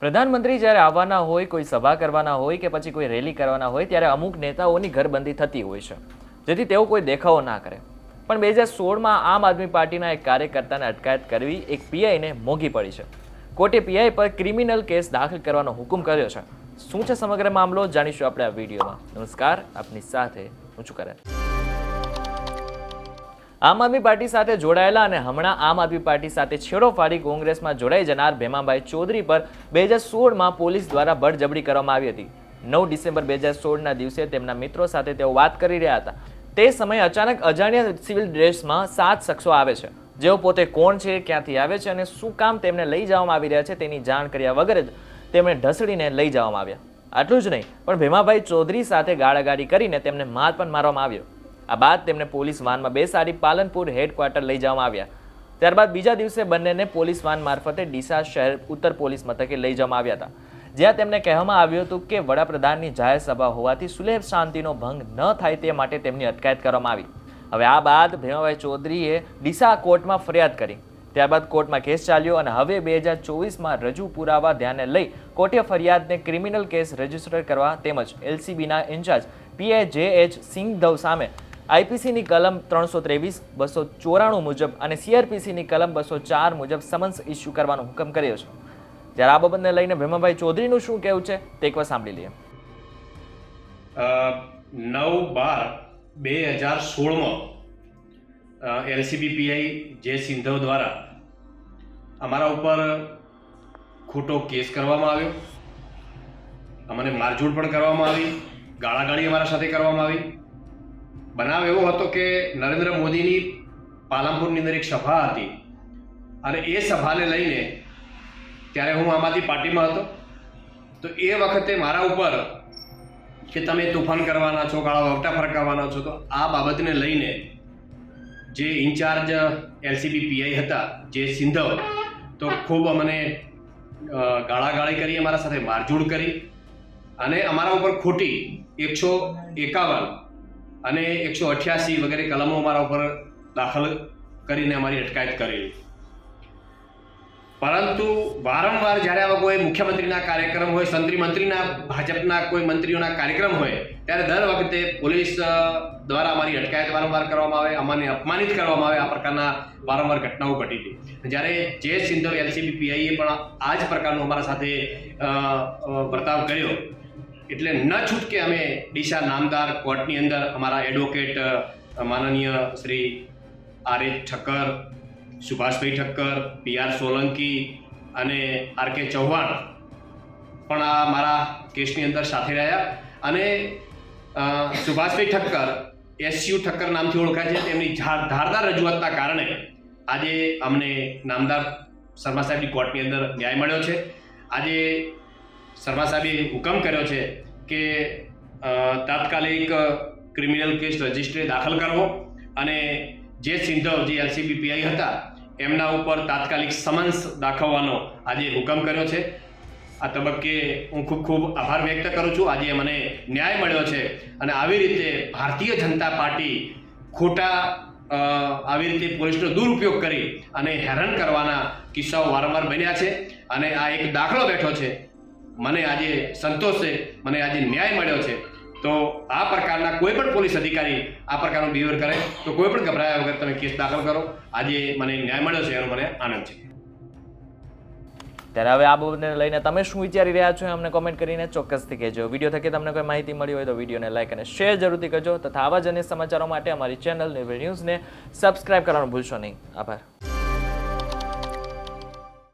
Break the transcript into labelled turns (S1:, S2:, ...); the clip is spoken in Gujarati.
S1: પ્રધાનમંત્રી જ્યારે આવવાના હોય, કોઈ સભા કરવાના હોય કે પછી કોઈ રેલી કરવાના હોય, ત્યારે અમુક નેતાઓની ઘરબંધી થતી હોય છે, જેથી તેઓ કોઈ દેખાવો ના કરે. પણ બે હજાર સોળમાં આમ આદમી પાર્ટીના એક કાર્યકર્તાને અટકાયત કરવી એક પીઆઈને મોંઘી પડી છે. કોર્ટે પીઆઈ પર ક્રિમિનલ કેસ દાખલ કરવાનો હુકમ કર્યો છે. શું છે સમગ્ર મામલો, જાણીશું આપણે આ વિડીયોમાં. નમસ્કાર, આપની સાથે હું છું કરે આમ આદમી પાર્ટી સાથે જોડાયેલા અને હમણાં આમ આદમી પાર્ટી સાથે છેડો ફાડી કોંગ્રેસમાં જોડાઈ જનાર ભેમાભાઈ ચૌધરી પર બે હજાર સોળમાં પોલીસ દ્વારા બળજબરી કરવામાં આવી હતી. નવ ડિસેમ્બર બે હજાર સોળના દિવસે તેમના મિત્રો સાથે તેઓ વાત કરી રહ્યા હતા. તે સમયે અચાનક અજાણ્યા સિવિલ ડ્રેસમાં સાત શખ્સો આવે છે. જેઓ પોતે કોણ છે, ક્યાંથી આવે છે અને શું કામ તેમને લઈ જવામાં આવી રહ્યા છે તેની જાણ કર્યા વગર જ તેમણે ઢસડીને લઈ જવામાં આવ્યા. આટલું જ નહીં, પણ ભીમાભાઈ ચૌધરી સાથે ગાળાગાળી કરીને તેમને માર પણ મારવામાં આવ્યો. આ બાદ તેમને પોલીસ વાનમાં બેસાડી પાલનપુર હેડક્વાર્ટર લઈ જવામાં આવ્યા. ત્યારબાદ બીજા દિવસે બંનેને પોલીસ વાન મારફતે ડીસા શહેર ઉત્તર પોલીસ મથકે લઈ જવામાં આવ્યા હતા. જ્યાં તેમને કહેવામાં આવ્યું હતું કે વડાપ્રધાનની જાહેર સભા હોવાથી સુલેહ શાંતિનો ભંગ ન થાય તે માટે તેમની અટકાયત કરવામાં આવી. હવે આ બાદ ભીમાભાઈ ચૌધરીએ ડીસા કોર્ટમાં ફરિયાદ કરી. ત્યારબાદ કોર્ટમાં કેસ ચાલ્યો અને હવે બે હજાર ચોવીસમાં રજૂ પુરાવા ધ્યાને લઈ કોર્ટે ફરિયાદને ક્રિમિનલ કેસ રજિસ્ટર કરવા તેમજ એલસીબીના ઇન્ચાર્જ પીએ જે એચ સિંઘધવ સામે આઈપીસીની કલમ ત્રણસો ત્રેવીસ, બસો ચોરાણું મુજબ અને સીઆરપીસીની કલમ બસો ચાર મુજબ સમન્સ ઇસ્યુ કરવાનો હુકમ કર્યો છે. જ્યારે આ બાબતને લઈને ભીમાભાઈ ચૌધરીનું શું કહેવું છે તે એકવાર સાંભળી લઈએ.
S2: નવ બાર બે હજાર સોળમાં એલસીબીપીઆઈ જે સિંધવ દ્વારા અમારા ઉપર ખોટો કેસ કરવામાં આવ્યો. અમને મારઝૂડ પણ કરવામાં આવી, ગાળાગાળી અમારા સાથે કરવામાં આવી. બનાવ એવો હતો કે નરેન્દ્ર મોદીની પાલનપુરની અંદર એક સભા હતી. અને એ સભાને લઈને ત્યારે હું આમ આદમી પાર્ટીમાં હતો. તો એ વખતે મારા ઉપર કે તમે તુફાન કરવાના છો ગાળા વટા ફરકાવવાના છો, તો આ બાબતને લઈને જે ઇન્ચાર્જ એલસીબી પીઆઈ હતા, જે સિંધવ, તો ખૂબ અમને ગાળાગાળી કરી, અમારા સાથે મારઝૂડ કરી. અને અમારા ઉપર ખોટી એકસો એકાવન અને એકસો અઠ્યાસી વગેરે કલમો અમારા ઉપર દાખલ કરીને અમારી અટકાયત કરેલી. પરંતુ વારંવાર જ્યારે આવા કોઈ મુખ્યમંત્રીના કાર્યક્રમ હોય સંત્રી મંત્રીના ભાજપના કોઈ મંત્રીઓના કાર્યક્રમ હોય, ત્યારે દર વખતે પોલીસ દ્વારા અમારી અટકાયત વારંવાર કરવામાં આવે, અમાને અપમાનિત કરવામાં આવે આ પ્રકારના વારંવાર ઘટનાઓ ઘટી હતી. જ્યારે જે સિંધો એલસીબી, પીઆઈએ પણ આ જ પ્રકારનો અમારા સાથે વર્તાવ કર્યો. એટલે ન છૂટકે અમે ડીસા નામદાર કોર્ટની અંદર અમારા એડવોકેટ માનનીય Shri R H Thakkar, Subhashbhai Thakkar, P R Solanki અને આર કે ચૌહાણ પણ આ મારા કેસની અંદર સાથે રહ્યા. અને સુભાષભાઈ ઠક્કર એસયુ ઠક્કર નામથી ઓળખાય છે. તેમની ધાર- ધારદાર રજૂઆતના કારણે આજે અમને નામદાર શર્મા સાહેબની કોર્ટની અંદર ન્યાય મળ્યો છે. આજે શર્મા સાહેબે હુકમ કર્યો છે કે તાત્કાલિક ક્રિમિનલ કેસ રજિસ્ટ્રી દાખલ કરવો અને જે સિંધવ, જે એલસીબી પીઆઈ હતા, એમના ઉપર તાત્કાલિક સમન્સ દાખવવાનો આજે હુકમ કર્યો છે. આ તબક્કે હું ખૂબ ખૂબ આભાર વ્યક્ત કરું છું. આજે મને ન્યાય મળ્યો છે અને આવી રીતે ભારતીય જનતા પાર્ટી ખોટા આવી રીતે પોલીસનો દુરુપયોગ કરી અને હેરાન કરવાના કિસ્સાઓ વારંવાર બન્યા છે અને આ એક દાખલો બેઠો છે. મને આજે સંતોષ છે, મને આજે ન્યાય મળ્યો છે. તો આ પ્રકારના કોઈ પણ પોલીસ અધિકારી આ પ્રકારનું બિહેવિયર કરે, તો કોઈ પણ ગભરાયા વગર તમે કેસ દાખલ કરો. આજે મને ન્યાય મળ્યો છે, એનો મને આનંદ છે.
S1: ત્યારે હવે આ બાબતને લઈને તમે શું વિચારી રહ્યા છો અમને કોમેન્ટ કરીને ચોક્કસથી કહેજો. વીડિયો થકી તમને કોઈ માહિતી મળી હોય તો વિડીયોને લાઇક અને શેર જરૂરથી કરજો. તથા આવા જ અન્ય સમાચારો માટે અમારી ચેનલ ન્યૂઝને સબસ્ક્રાઇબ કરવાનું ભૂલશો નહીં. આભાર.